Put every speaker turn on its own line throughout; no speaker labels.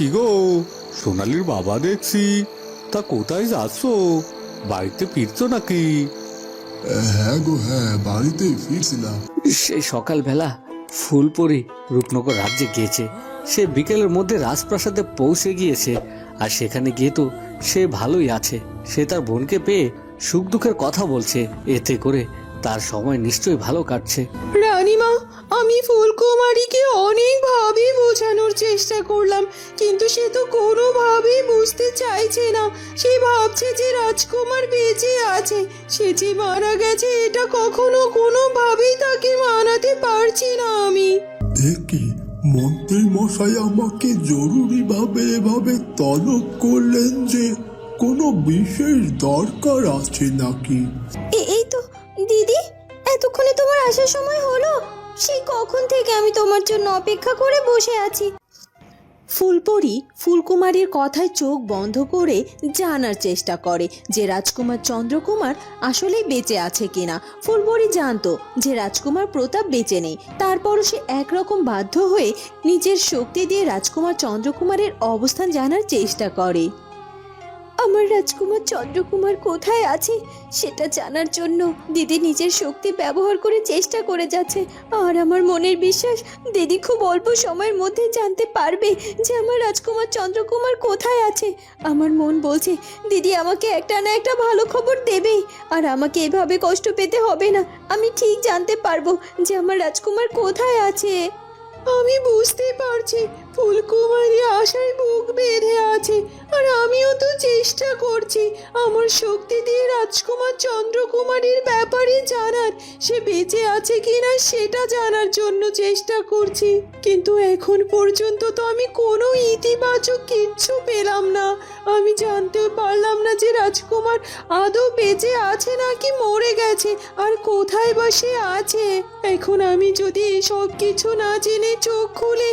কি গো? সোনালির বাবা দেখছি। তা কোথায় যাচ্ছ? বাড়িতে ফিরছো নাকি?
হ্যাঁ গো হ্যাঁ বাড়িতে ফিরছিলাম।
সে সকালবেলা ফুলপরি রূপনগর রাজ্যে গিয়েছে। সে বিকেলের মধ্যে রাজপ্রাসাদে পৌঁছে গিয়েছে। আর সেখানে গিয়ে তো সে ভালোই আছে। সে তার বোনকে পেয়ে সুখ দুঃখের কথা বলছে। এতে করে তার সময় নিশ্চয়ই ভালো কাটছে।
রানীমা আমি ফুলকুমারীকে অনেকভাবে বোঝানোর চেষ্টা করলাম কিন্তু সে তো কোনোভাবেই বুঝতে চাইছে না। সে ভাবছে যে রাজকুমার বেঁচে আছে সে যে মারা গেছে এটা কখনো কোনোভাবেই তাকে মানাতে পারছি না আমি।
দেখি মন্ত্রী মশাই আমাকে জরুরি ভাবে এভাবে তলব করলেন যে কোনো বিশেষ দরকার আছে নাকি?
এই তো দিদি এতক্ষণে তোমার আসার সময় হলো? সেই কখন থেকে আমি তোমার জন্য অপেক্ষা করে বসে আছি?
ফুলপরি ফুলকুমারীর কথায় চোখ বন্ধ করে জানার চেষ্টা করে যে রাজকুমার চন্দ্রকুমার আসলেই বেঁচে আছে কিনা। ফুলপরি জানতো যে রাজকুমার প্রতাপ বেঁচে নেই। তারপরও সে একরকম বাধ্য হয়ে নিজের শক্তি দিয়ে রাজকুমার চন্দ্রকুমারের অবস্থান জানার চেষ্টা করে।
আমার রাজকুমার চন্দ্রকুমার কোথায় আছে সেটা জানার জন্য দিদি নিজের শক্তি ব্যবহার করে চেষ্টা করে যাচ্ছে। আর আমার মনের বিশ্বাস, দিদি খুব অল্প সময়ের মধ্যে জানতে পারবে যে আমার রাজকুমার চন্দ্রকুমার কোথায় আছে। আমার মন বলছে, দিদি আমাকে একটা না একটা ভালো খবর দেবেই আর আমাকে এভাবে কষ্ট পেতে হবে না। আমি ঠিক জানতে পারব যে আমার রাজকুমার কোথায় আছে।
আমি বুঝতে পারছি ফুলকুমারী আশায় বুক বেঁধে আছে, আর আমিও তো চেষ্টা করছি। আমার শক্তি দিয়ে রাজকুমার চন্দ্রকুমারীর ব্যাপারে জানার, সে বেঁচে আছে কিনা সেটা জানার জন্য চেষ্টা করছি। কিন্তু এখন পর্যন্ত তো আমি কোনো ইতিবাচক কিচ্ছু পেলাম না। আমি জানতে পারলাম না যে রাজকুমার আদৌ বেঁচে আছে নাকি মরে গেছে, আর কোথায় বা সে আছে। এখন আমি যদি সব কিছু না জেনে চোখ খুলে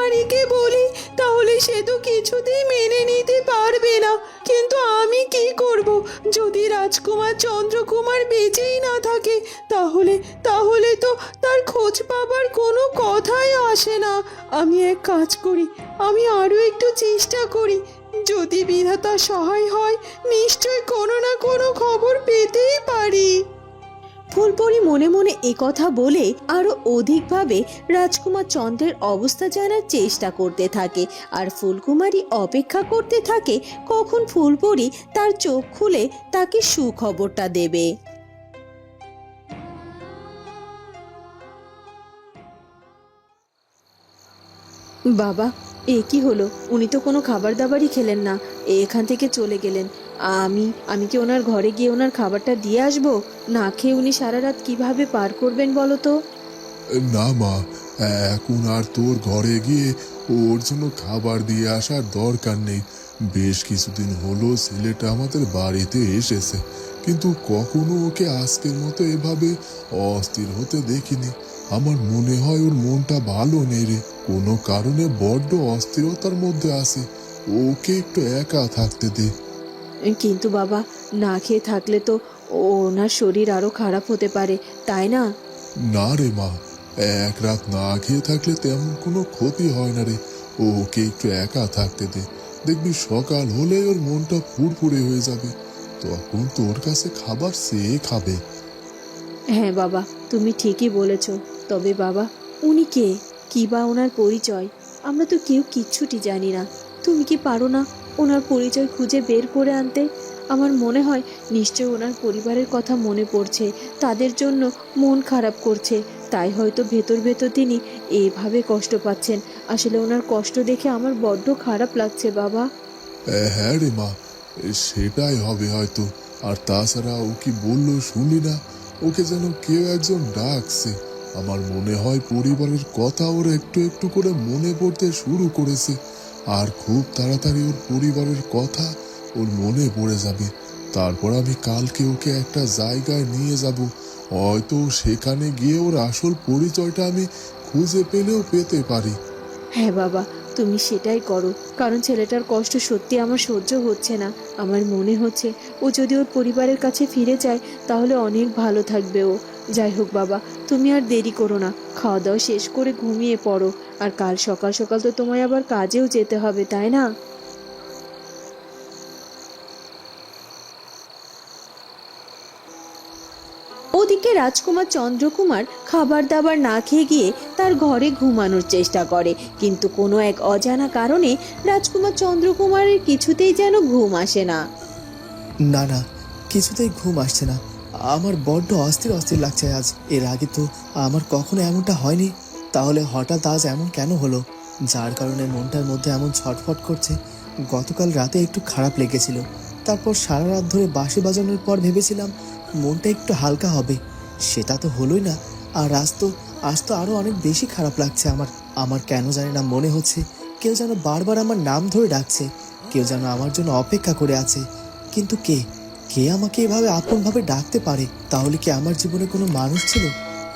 ফুলকুমারীকে বলি, তাহলে সে তো কিছুতেই মেনে নিতে পারবে না। কিন্তু আমি কি করব? যদি রাজকুমার চন্দ্রকুমার বেঁচেই না থাকে, তাহলে তাহলে তো তার খোঁজ পাবার কোনো কথাই আসে না। আমি এক কাজ করি, আমি আরও একটু চেষ্টা করি। যদি বিধাতা সহায় হয়, নিশ্চয় কোনো না কোনো খবর পেতেই পারি। ফুলপরি মনে মনে এ কথা বলে আরও অধিকভাবে রাজকুমার চন্দ্রের অবস্থা জানার চেষ্টা করতে থাকে। আর ফুলকুমারী অপেক্ষা করতে থাকে কখন ফুলপরি তার চোখ খুলে তাকে সুখবরটা দেবে। বাবা, এ কি হলো? উনি তো কোনো খাবার দাবারই খেলেন না। এখান থেকে চলে গেলেন। আমি আমি কি ওনার ঘরে গিয়ে ওনার খাবারটা দিয়ে আসব? না খেয়ে উনি সারা রাত কীভাবে পার করবেন বলো তো?
না মা, এখন আর তোর ঘরে গিয়ে ওর জন্য খাবার দিয়ে আসার দরকার নেই। বেশ কিছুদিন হলো ছেলেটা আমাদের বাড়িতে এসেছে, কিন্তু কখনো ওকে আজকের মতো এভাবে অস্থির হতে দেখিনি। আমার মনে হয় ওর মনটা ভালো নেই রে। কোনো কারণে বড্ড অস্থিরতার মধ্যে আছে। ওকে একটু একা থাকতে দে।
কিন্তু বাবা না খেয়ে থাকলে তো ওনার শরীর আরও খারাপ হতে পারে তাই না?
না রে মা এক রাত না খেয়ে থাকলে তেমন কোনো ক্ষতি হয় না রে। ওকে একটু একা থাকতে দে দেখবি সকাল হলে ওর মনটা ফুরফুরে হয়ে যাবে। তখন তোর কাছে খাবার সে খাবে।
হ্যাঁ বাবা তুমি ঠিকই বলেছ। তবে বাবা উনি কে? কি বা ওনার পরিচয়? আমরা তো কেউ কিচ্ছুটি জানি না। তুমি কি পারো না ওনার পরিচয় খুঁজে বের করে আনতে আমার মনে হয় নিশ্চয় ওনার পরিবারের কথা মনে পড়ছে। তাদের জন্য মন খারাপ করছে। তাই হয়তো ভেতর ভেতর তিনি এইভাবে কষ্ট পাচ্ছেন। আসলে ওনার কষ্ট দেখে আমার বড্ড খারাপ লাগছে, বাবা।
হ্যাঁ রে মা সেটাই হবে হয়তো। আর তাছাড়া ও কি বলল শুনি না? ওকে যেন কেউ একজন ডাকছে। আমার মনে হয় পরিবারের কথা ওর একটু একটু করে মনে পড়তে শুরু করেছে। আর খুব তাড়াতাড়ি ওর পরিবারের কথা ওর মনে পড়ে যাবে। তারপর আমি কালকে ওকে একটা জায়গায় নিয়ে যাব। হয়তো সেখানে গিয়ে ওর আসল পরিচয়টা আমি খুঁজে পেলেও পেতে পারি।
হ্যাঁ বাবা, তুমি সেটাই করো। কারণ ছেলেটার কষ্ট সত্যি আমার সহ্য হচ্ছে না। আমার মনে হচ্ছে ও যদি ওর পরিবারের কাছে ফিরে যায়, তাহলে অনেক ভালো থাকবে ও। যাই হোক বাবা, তুমি আর দেরি করো না। খাওয়া দাওয়া শেষ করে ঘুমিয়ে পড়ো। আর কাল সকাল সকাল তো তোমায় আবার কাজেও যেতে হবে, তাই না?
ওদিকে রাজকুমার চন্দ্রকুমার খাবার দাবার না খেয়ে গিয়ে তার ঘরে ঘুমানোর চেষ্টা করে। কিন্তু কোনো এক অজানা কারণে রাজকুমার চন্দ্রকুমারের কিছুতেই যেন ঘুম আসে না।
না না, কিছুতেই ঘুম আসছে না। আমার বড্ড অস্থির অস্থির লাগছে আজ। এর আগে তো আমার কখনো এমনটা হয়নি। তাহলে হঠাৎ আজ এমন কেন হলো? যার কারণে মনটার মধ্যে এমন ছটফট করছে, গতকাল রাতে একটু খারাপ লেগেছিল। তারপর সারা রাত ধরে বাঁশি বাজানোর পর ভেবেছিলাম, মনটা একটু হালকা হবে। সেটা তো হলোই না। আর আজ তো আজ তো আরও অনেক বেশি খারাপ লাগছে আমার। আমার কেন জানি না মনে হচ্ছে, কেউ যেন বারবার আমার নাম ধরে ডাকছে। কেউ যেন আমার জন্য অপেক্ষা করে আছে। কিন্তু কে? কে আমাকে এভাবে আপনভাবে ডাকতে পারে? তাহলে কি আমার জীবনে কোনো মানুষ ছিল?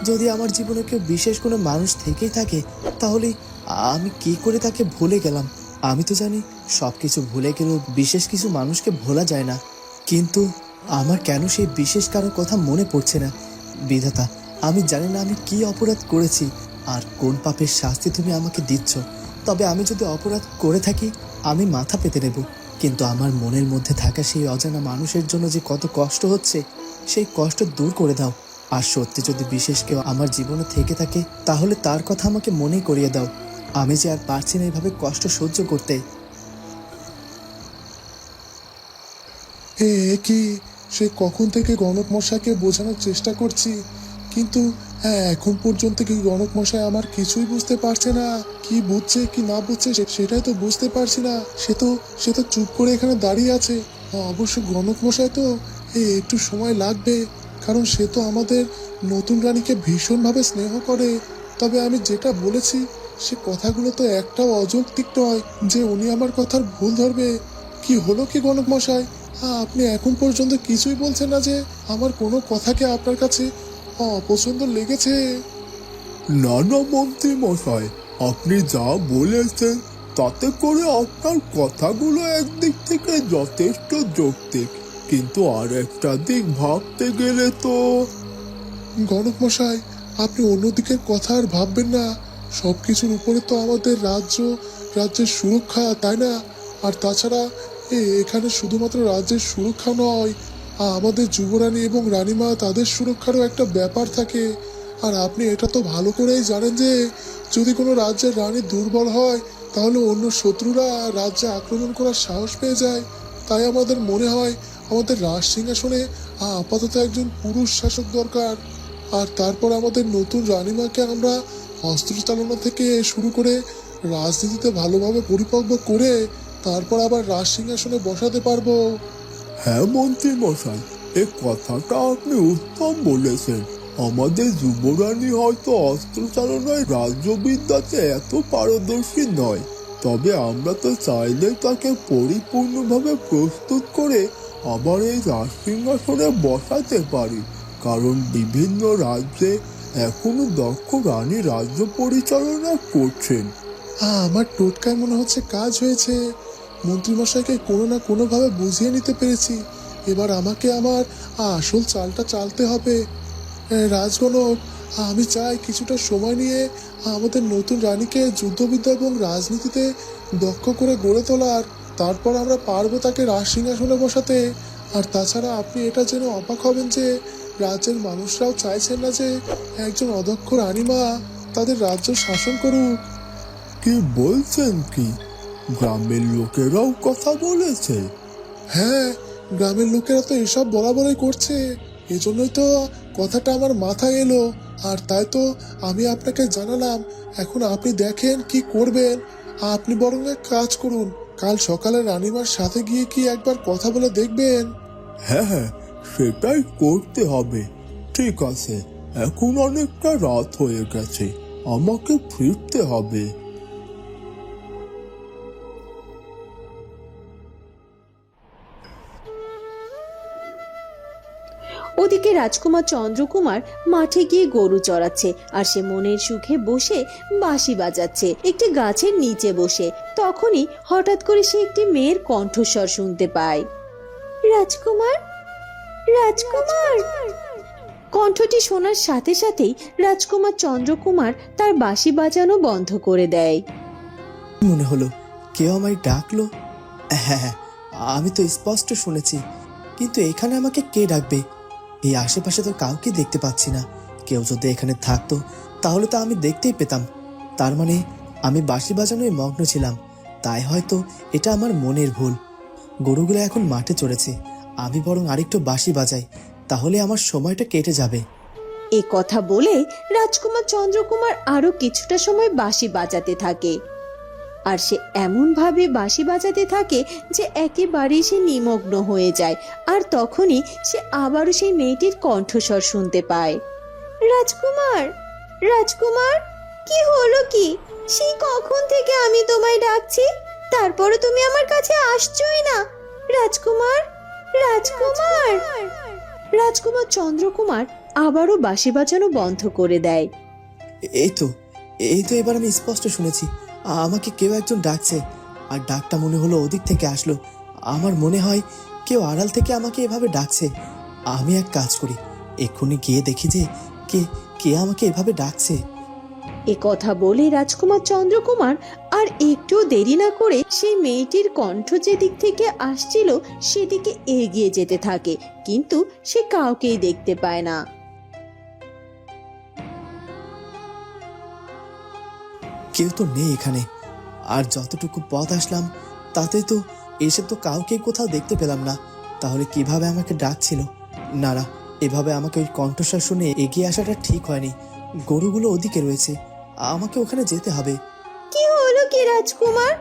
যদি আমার জীবনে কেউ বিশেষ কোনো মানুষ থেকেই থাকে, তাহলে আমি কি করে তাকে ভুলে গেলাম? আমি তো জানি সব কিছু ভুলে গেলেও বিশেষ কিছু মানুষকে ভোলা যায় না। কিন্তু আমার কেন সেই বিশেষ কারও কথা মনে পড়ছে না? বিধাতা, আমি জানি না আমি কি অপরাধ করেছি। আর কোন পাপের শাস্তি তুমি আমাকে দিচ্ছ? তবে আমি যদি অপরাধ করে থাকি, আমি মাথা পেতে নেব। কিন্তু আমার মনের মধ্যে থাকা সেই অজানা মানুষের জন্য যে কত কষ্ট হচ্ছে, সেই কষ্ট দূর করে দাও। আর সত্যি যদি বিশেষ কেউ আমার জীবনে থেকে থাকে, তাহলে তার কথা আমাকে মনে করিয়ে দাও। আমি যে আর পারছি না এভাবে কষ্ট সহ্য করতে।
এ কি? সে কখন থেকে গণক মশাকে বোঝানোর চেষ্টা করছি? কিন্তু হ্যাঁ এখন পর্যন্ত কি গণক মশাই আমার কিছুই বুঝতে পারছে না। কি বুঝছে, কি না বুঝছে সেটাই তো বুঝতে পারছি না। সে তো সে তো চুপ করে এখানে দাঁড়িয়ে আছে। অবশ্য গণক মশাই তো একটু সময় লাগবে। কারণ সে তো আমাদের নতুন রানীকে ভীষণভাবে স্নেহ করে। তবে আমি যেটা বলেছি, সে কথাগুলো তো একটাও অযৌক্তিক নয় যে উনি আমার কথার ভুল ধরবে। কি হলো কি গণক মশাই? আপনি এখন পর্যন্ত কিছুই বলছেন না যে আমার কোনো কথাকে আপনার কাছে অপছন্দ লেগেছে।
না না, মন্ত্রী মশাই, আপনি যা বলেছেন, তাতে করে আপনার কথাগুলো একদিক থেকে যথেষ্ট যৌক্তিক, কিন্তু আর একটা দিক ভাবতে গেলে তো
গণক মশাই, আপনি অন্যদিকের কথা আর ভাববেন না। সব কিছুর উপরে তো আমাদের রাজ্য, রাজ্যের সুরক্ষা, তাই না? আর তাছাড়া এখানে শুধুমাত্র রাজ্যের সুরক্ষা নয় আমাদের যুবরানী এবং রানীমা তাদের সুরক্ষারও একটা ব্যাপার থাকে। আর আপনি এটা তো ভালো করেই জানেন যে, যদি কোনো রাজ্যের রানী দুর্বল হয়, তাহলে অন্য শত্রুরা রাজ্যে আক্রমণ করার সাহস পেয়ে যায়। তাই আমাদের মনে হয়, আমাদের রাজ সিংহাসনে আপাতত একজন পুরুষ শাসক দরকার। আর তারপর আমাদের নতুন রানীমাকে আমরা অস্ত্র চালনা থেকে শুরু করে রাজনীতিতে ভালোভাবে পরিপক্ব করে, তারপর আবার রাজ সিংহাসনে বসাতে পারব।
হ্যাঁ মন্ত্রী মশাই এ কথাটা আপনি উত্তম বলেছেন। আমাদের যুবরানী হয়তো অস্ত্র চালনায় রাজ্যবিদ্যাতে এত পারদর্শী নয়। তবে আমরা তো চাইলে তাকে পরিপূর্ণভাবে প্রস্তুত করে আবার এই রাজসিংহাসনে বসাতে পারি। কারণ বিভিন্ন রাজ্যে এখনও দক্ষ রানী রাজ্য পরিচালনা করছেন।
আমার টোটকায় মনে হচ্ছে কাজ হয়েছে। মন্ত্রীমশাইকে কোনো না কোনোভাবে বুঝিয়ে নিতে পেরেছি। এবার আমাকে আমার আসল চালটা চালতে হবে। রাজগণক, আমি চাই কিছুটা সময় নিয়ে আমাদের নতুন রানীকে যুদ্ধবিদ্যা এবং রাজনীতিতে দক্ষ করে গড়ে তোলার। তারপর আমরা পারব তাকে রাজ সিংহাসনে বসাতে। আর তাছাড়া আপনি এটা জেনে অবাক হবেন যে, রাজ্যের মানুষরাও চাইছেন না যে একজন অদক্ষ রানীমা তাদের রাজ্য শাসন করুক।
কি বলছেন কি? গ্রামের লোকেরাও কথা বলেছে।
হ্যাঁ গ্রামের লোকেরা তো এসব বলা বলাই করছে। এজন্যই তো কথাটা আমার মাথায় এলো। আর তাই তো আমি আপনাকে জানালাম, এখন আপনি দেখেন কি করবেন। আপনি বরং এক কাজ করুন, কাল সকালে রানীমার সাথে গিয়ে কি একবার কথা বলে দেখবেন।
হ্যাঁ হ্যাঁ সেটাই করতে হবে। ঠিক আছে, এখন অনেকটা রাত হয়ে গেছে, আমাকে ফিরতে হবে।
ওদিকে রাজকুমার চন্দ্রকুমার মাঠে গিয়ে গরু চড়াচ্ছে আর সে মনের সুখে বসে বাঁশি বাজাচ্ছে, একটি গাছের নিচে বসে। তখনই হঠাৎ করে সে একটি মেয়ের কণ্ঠস্বর শুনতে পায়। রাজকুমার? রাজকুমার?
কণ্ঠটি শোনার সাথে সাথেই রাজকুমার চন্দ্রকুমার তার বাঁশি বাজানো বন্ধ করে দেয়।
মনে হলো কেউ আমায় ডাকলো। হ্যাঁ হ্যাঁ আমি তো স্পষ্ট শুনেছি, কিন্তু এখানে আমাকে কে ডাকবে? এই আশেপাশে তো কাউকে দেখতে পাচ্ছি না। কেউ যদি এখানে থাকতো, তাহলে তো আমি দেখতেই পেতাম। তার মানে আমি বাঁশি বাজানোয় মগ্ন ছিলাম। তাই হয়তো এটা আমার মনের ভুল। গরুগুলো এখন মাঠে চড়েছে। আমি বরং আরেকটু বাঁশি বাজাই। তাহলে আমার সময়টা কেটে যাবে।
এ কথা বলে রাজকুমার চন্দ্রকুমার আরও কিছুটা সময় বাঁশি বাজাতে থাকে। আর সে এমন ভাবে বাঁশি বাজাতে থাকে যে একেবারেই সে নিমগ্ন হয়ে যায়, আর তখনই সে আবারও সেই মেয়েটির কণ্ঠস্বর শুনতে পায়। রাজকুমার রাজকুমার, কি হলো কি? সেই কখন থেকে আমি তোমায় ডাকছি? তারপরে তুমি আমার কাছে আসছোই না। রাজকুমার রাজকুমার! রাজকুমার চন্দ্রকুমার আবারও বাঁশি বাজানো বন্ধ করে দেয়।
এই তো এই তো এবার আমি স্পষ্ট শুনেছি। আমাকে কেউ একজন ডাকছে। আর ডাকটা মনে হলো ওদিক থেকে আসলো। আমার মনে হয় কেউ আড়াল থেকে আমাকে এভাবে ডাকছে। আমি এক কাজ করি, এক্ষুনি গিয়ে দেখি যে কে কে আমাকে এভাবে ডাকছে।
এ কথা বলে রাজকুমার চন্দ্রকুমার আর একটু দেরি না করে সেই মেয়েটির কণ্ঠ যেদিক থেকে আসছিল, সেদিকে এগিয়ে যেতে থাকে। কিন্তু সে কাউকেই দেখতে পায় না।
কেউ তো নেই এখানে। আর যতটুকু পথ আসলাম, তাতে তো এসে তো কাউকে কোথাও দেখতে পেলাম না। তাহলে কীভাবে আমাকে ডাকছিল? না না, এভাবে আমাকে ওই কণ্ঠস্বর শুনে এগিয়ে আসাটা ঠিক হয়নি। গরুগুলো ওদিকে রয়েছে। আমাকে ওখানে যেতে হবে।
কি হলো কি রাজকুমার?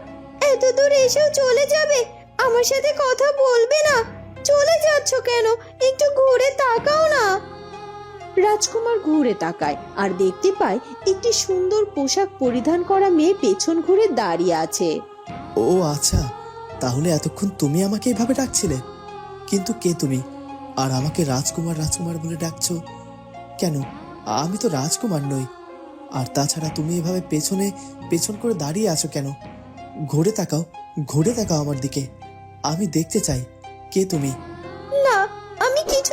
এত দূর এসেও চলে যাবে? আমার সাথে কথা বলবে না? চলে যাচ্ছ কেন? একটু ঘুরে তাকাও না। রাজকুমার ঘুরে তাকায় আর দেখতে পায় একটি সুন্দর পোশাক পরিধান করা মেয়ে পেছন ঘুরে দাঁড়িয়ে আছে।
ও আচ্ছা তাহলে এতক্ষণ তুমি আমাকে এভাবে ডাকছিলে? কিন্তু কে তুমি? আর আমাকে রাজকুমার রাজকুমার বলে ডাকছো? কেন? আমি তো রাজকুমার নই। আর তাছাড়া তুমি এভাবে পেছনে পেছন করে দাঁড়িয়ে আছো কেন? ঘুরে তাকাও ঘুরে তাকাও আমার দিকে। আমি দেখতে চাই কে তুমি?
না আমি কিছুতেই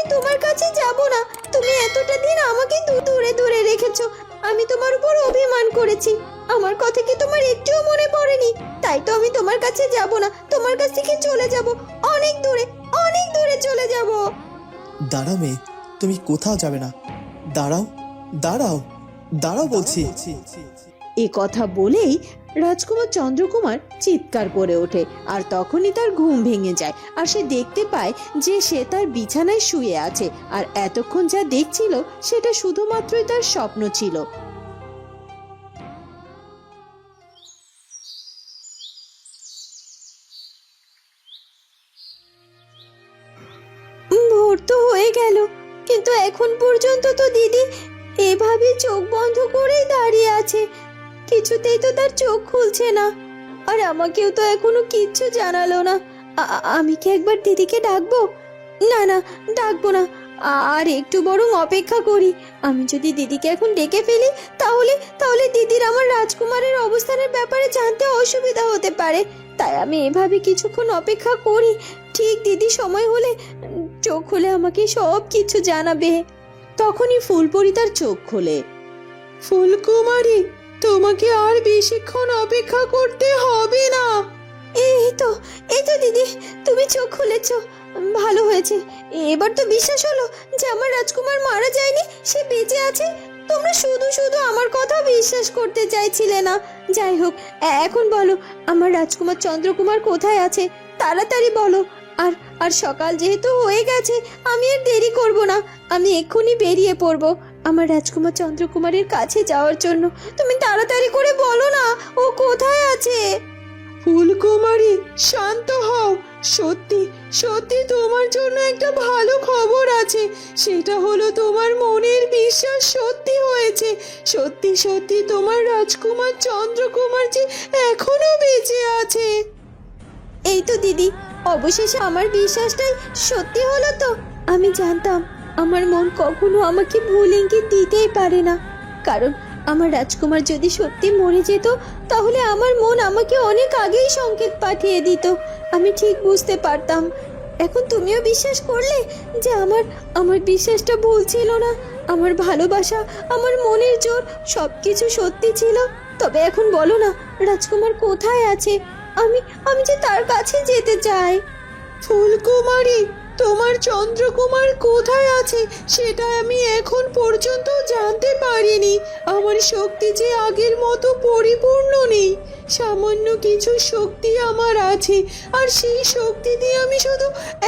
থেকে তোমার কাছে যাব না। তুমি এতটা দিন আমাকে দূরে দূরে রেখেছো। আমি তোমার উপর অভিমান করেছি। আমার কথা কি তোমার একটুও মনে পড়েনি? তাই তো আমি তোমার কাছে যাব না। তোমার কাছ থেকে চলে যাব। অনেক দূরে অনেক দূরে চলে যাব।
দাঁড়াও মেয়ে তুমি কোথাও যাবে না। দাঁড়াও দাঁড়াও দাঁড়াও বলছি।
এ কথা বলেই রাজকুমার চন্দ্রকুমার চিৎকার করে ওঠে আর তখনই তার ঘুম ভেঙে যায় আর সে দেখতে পায় যে সে তার বিছানায় শুয়ে আছে আর এতক্ষণ যা দেখছিল সেটা শুধুমাত্রই তার স্বপ্ন ছিল। ভোর তো হয়ে গেল, কিন্তু এখন পর্যন্ত তো দিদি এভাবে চোখ বন্ধ করেই দাঁড়িয়ে আছে। কিছুতেই তো তার চোখ খুলছে না। আর আমাকেও তো এখনও কিচ্ছু জানালো না। আমি কি একবার দিদিকে ডাকবো? না না, ডাকবো না। আর একটু বরং অপেক্ষা করি। আমি যদি দিদিকে এখন ডেকে ফেলি, তাহলে তাহলে দিদির আমার রাজকুমারের অবস্থানের ব্যাপারে জানতে অসুবিধা হতে পারে। তাই আমি এভাবে কিছুক্ষণ অপেক্ষা করি। ঠিক দিদি সময় হলে চোখ খুলে আমাকে সব কিছু জানাবে। তখনই ফুলপরি তার চোখ খোলে। ফুলকুমারী তোমাকে আর বেশিক্ষণ অপেক্ষা করতে হবে না। এই তো এই তো দিদি, তুমি চোখ খুলেছ। ভালো হয়েছে। এবার তো বিশ্বাস হলো যে আমার রাজকুমার মারা যায়নি, সে বেঁচে আছে। তোমরা শুধু শুধু আমার কথা বিশ্বাস করতে চাইছিলে না। যাই হোক এখন বলো, আমার রাজকুমার চন্দ্রকুমার কোথায় আছে? তাড়াতাড়ি বলো। আর আর সকাল যেহেতু হয়ে গেছে, আমি আর দেরি করব না। আমি এক্ষুনি বেরিয়ে পড়ব। আমার রাজকুমার চন্দ্রকুমারের কাছে যাওয়ার জন্য তুমি তাড়াতাড়ি করে বলো না ও কোথায় আছে? ফুলকুমারী শান্ত হও। সত্যি সত্যি তোমার জন্য একটা ভালো খবর আছে। সেটা হলো তোমার মনের বিশ্বাস সত্যি হয়েছে। সত্যি সত্যি তোমার রাজকুমার চন্দ্রকুমার যে এখনও বেঁচে আছে। এই তো দিদি অবশেষে আমার বিশ্বাসটাই সত্যি হলো তো। আমি জানতাম আমার মন কখনো আমাকে ভুল ইঙ্গিত দিতেই পারে না। কারণ আমার রাজকুমার যদি সত্যি মরে যেত, তাহলে আমার মন আমাকে অনেক আগেই সংকেত পাঠিয়ে দিত। আমি ঠিক বুঝতে পারতাম।
এখন তুমিও বিশ্বাস করলে যে আমার আমার বিশ্বাসটা ভুল ছিল না। আমার ভালোবাসা, আমার মনের জোর সব কিছু সত্যি ছিল। তবে এখন বলো না, রাজকুমার কোথায় আছে? আমি আমি যে তার কাছে যেতে চাই।
ফুলকুমারী তোমার চন্দ্রকুমার কোথায় আছে সেটা আমি এখন পর্যন্ত জানতে পারিনি। আমার শক্তি যে আগের মতো পরিপূর্ণ নেই। সামান্য কিছু শক্তি আমার আছে, আর সেই শক্তি দিয়ে আমি শুধু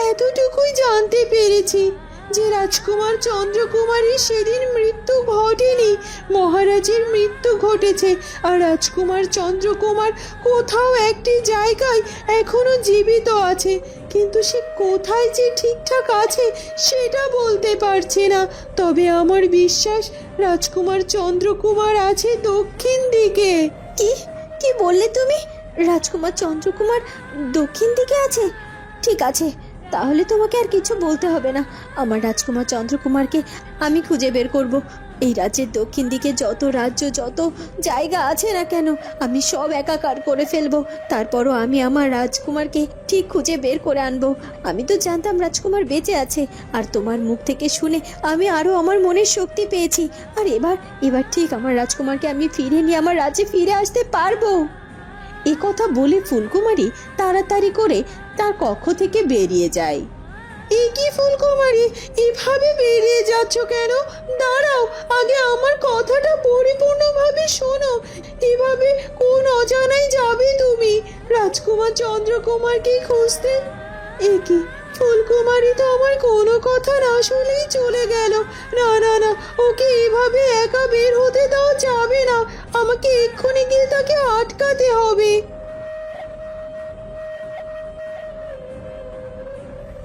এতটুকুই জানতে পেরেছি। যে রাজকুমার চন্দ্রকুমারের সেদিন মৃত্যু ঘটেনি, মহারাজের মৃত্যু ঘটেছে। আর রাজকুমার চন্দ্রকুমার কোথাও একটি জায়গায় এখনও জীবিত আছে, কিন্তু সে কোথায় যে ঠিকঠাক আছে সেটা বলতে পারছে না। তবে আমার বিশ্বাস, রাজকুমার চন্দ্রকুমার আছে দক্ষিণ দিকে।
কি কি বললে তুমি? রাজকুমার চন্দ্রকুমার দক্ষিণ দিকে আছে? ঠিক আছে তাহলে তোমাকে আর কিছু বলতে হবে না। আমার রাজকুমার চন্দ্রকুমারকে আমি খুঁজে বের করব। এই রাজ্যের দক্ষিণ দিকে যত রাজ্য, যত জায়গা আছে না কেন, আমি সব একাকার করে ফেলব। তারপরও আমি আমার রাজকুমারকে ঠিক খুঁজে বের করে আনব। আমি তো জানতাম রাজকুমার বেঁচে আছে। আর তোমার মুখ থেকে শুনে আমি আরও আমার মনের শক্তি পেয়েছি। আর এবার এবার ঠিক আমার রাজকুমারকে আমি ফিরে নিয়ে আমার রাজ্যে ফিরে আসতে পারব।
কথা বলে ফুলকুমারী তাড়াতাড়ি করে তার কক্ষ থেকে বেরিয়ে যায়। এই কি ফুলকুমারী, এভাবে বেরিয়ে যাচ্ছ কেন? দাঁড়াও, আগে আমার কথাটা পরিপূর্ণভাবে শোনো। এভাবে কোন অজানায় যাবে তুমি? রাজকুমার চন্দ্রকুমারকে খুঁজতে? এ কি, ফুলকুমারী তো আমার কোনো কথা না শুনলেই চলে গেল। না না না, ওকে এভাবে একা বের হতে দেওয়া যাবে না। আমাকে এক্ষুনি গিয়ে তাকে আটকাতে হবে।